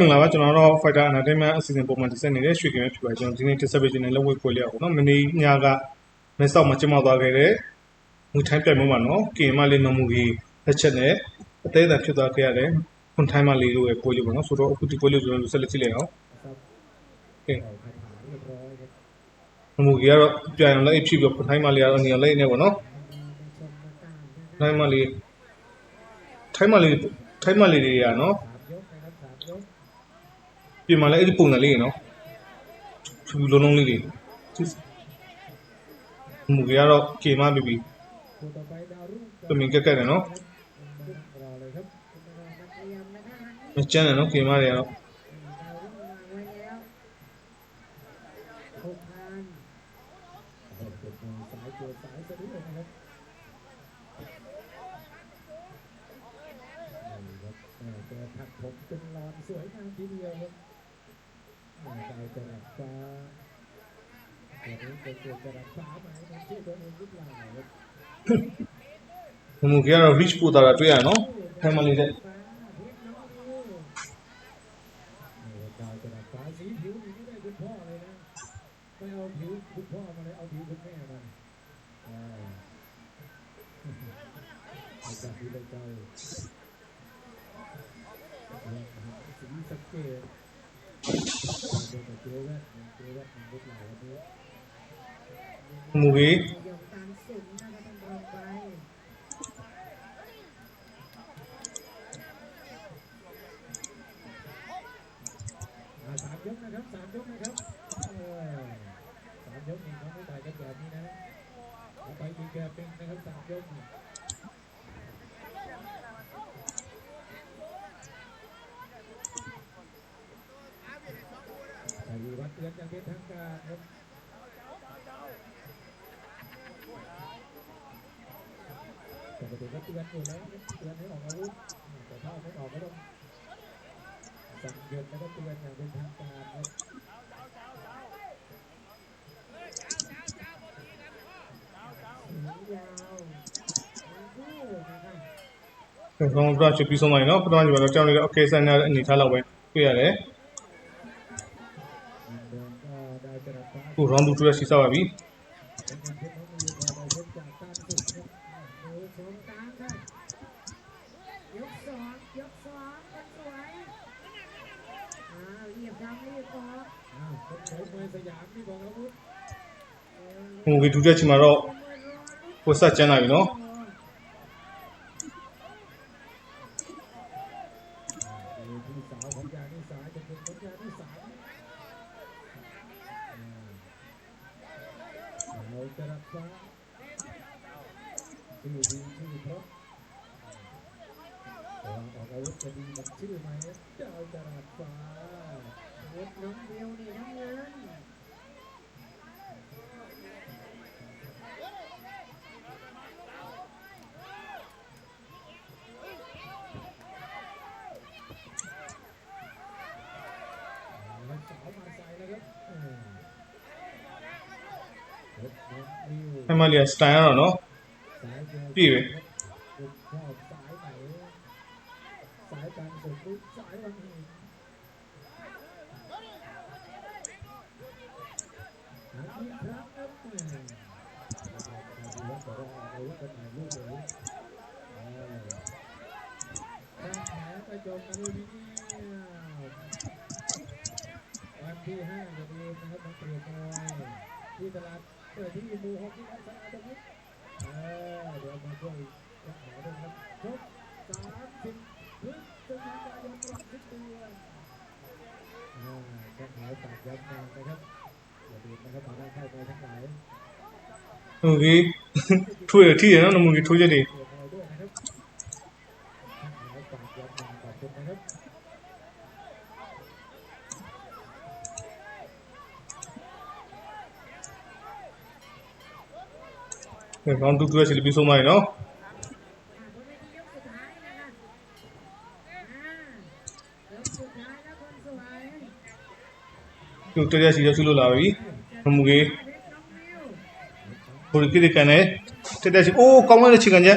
မင်္ဂလာပါကျွန်တော်တို့ Fighter Entertainment အစီအစဉ်ပုံမှန်တင်ဆက်နေတဲ့ရွှေကင်ပဲဖြစ်ပါကျွန်တော်ဒီနေ့တင်ဆက်ပေးခြင်းနဲ့လက်ဝဲခွေလေးအောင်နော်မနေ့ညကမဲဆောက်မှာကျင်းပသွားခဲ့တဲ့ငွေထိုင်းပြိုင်ပွဲမှာနော်ကင်မလေးမမှုကြီးလက်ချက်နဲ့အသေးအတာဖြစ်သွားခဲ့ရတဲ့ခွန်ထိုင်းမလေးတို့ရဲ့ပွဲလေးပေါ့နော်ဆိုတော့အခုဒီပွဲလေးကိုကျွန်တော်ဆက်လက်ကြည့်လိုက်အောင်ကဲမမှုကြီးကတော့ပြိုင်အောင်လိုက်ဖြစ်ပြီးခွန်ထိုင်းမလေးကတော့နေရာလိုက်နေပေါ့နော်ထိုင်းမလေးထိုင်းမလေးထိုင်းမလေးတွေကနော် ပြင်มาလဲအဲ့ဒီပုံစံလေးရနော်ဖြူလုံးလုံးလေးတွေမူကြီးကတော့ကင်မပြီပြီ คู่ต่อไปดาวรุ่ง တမင်ကက်ကက်တယ်နော် รอเลยครับ မကျန်းတယ်နော်ကင်မတွေကတော့ หกพันโอ้โหเป็นมือซ้ายเจอซ้ายสะดุ้งนะครับนี่ครับเออแกถักผมเป็นลอนสวยงามทีเดียวครับ หนึ่งไปจรัสฟ้าวันนี้จะเจอจรัสฟ้าไหชื่อตัวเองหรือเปล่า Como que era Rich puta la tuya, ¿no? Qué mala idea. จากที่ได้ใจสิงเกต Mugi. ยวัฒน์เตือนอย่างเป็นทางการครับปกติก็เตือนอยู่แล้วเตือนให้ออกอาวุธแต่ถ้าไม่ออกก็ต้องสั่งหยุดแล้วก็เตือนอย่างเป็นทางการครับ ยาวคู่นะครับ ကျွန်တော်တို့ကချပြီးဆုံးပါရင်နော်ပထမကြီးကတော့ကြောင်းလေးတော့ okay ဆန်တဲ့အနေထားလောက်ပဲတွေ့ရတယ် ကို round 2ရက်စီစားပါပြီဟိုဒီဒုတိယချိန်မှာတော့ကိုစက်ကျန်လာပြီနော် เอามาเลี้ยวนี่น้เนสาานะเน้อ พี่เที่ห้าจะมีนะครับน้งเปลี่ยนไปที่ตลาดเปิดที่มูฮอกที่ตลาดตรงน เออเดี๋วยที่เดืน้นนะครับอย่าลืมนะครับด้ยไปทั้ง round 2 2 ছেলে পিছু মাই নাও यूटेरिया सीधा चुलो लावी मुगे थोड़ी की दिखाने तेरे ऐसी ओ कौन है चिकन जा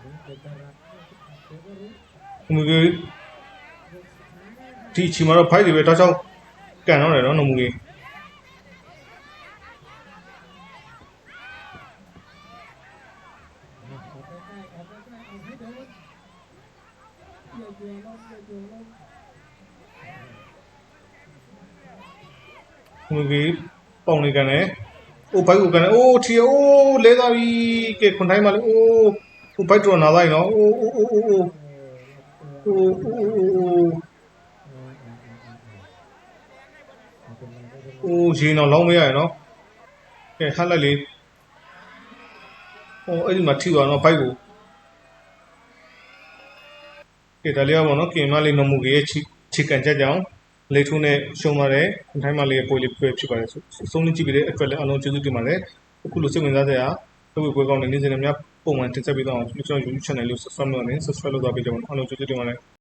နမူကြီးဒီချီမှာတော့ဖိုက်တွေပဲတခြားကန်တော့တယ်နော်နမူကြီးနမူကြီးပေါင်နေကန်တယ်အိုးဘိုက်ကိုကန်တယ်အိုးထီအိုးလဲသွားပြီကဲခွန်တိုင်းမှာလဲအိုး ဟို background နားလိုက်နော်အိုးအိုးအိုးအိုးအိုးအိုးအိုးရေနော်လောင်းမရရနော်ကဲထားလိုက်လေဟိုအဲ့ဒီမှာထိသွားနော် bike ကိုကဲဒါလေးရပါတော့ကင်မလေးနမှုကြီးရဲ့ခြေကန်ချက်ကြောင့်လေထုံးနဲ့ရှုံးပါတယ်အတိုင်းမလေးရဲ့ပိုလေးပြည့်ဖြစ်ပါတယ်ဆိုဆုံးနေကြည့်ပြီးတဲ့အတွက်လည်းအလုံးကျေးဇူးတင်ပါတယ်အခုလိုစိတ်ဝင်စားတဲ့အလုပ်ပွဲကောင်းတဲ့နေ့စဉ်များ ပုံမှန်တင်ဆက်ပေးတော့အောင်ကျွန်တော် YouTube channel လေး subscribe လုပ်နေ subscribe လုပ်သွားပေးကြပါဦးအလုံးကျေးဇူးတင်ပါတယ်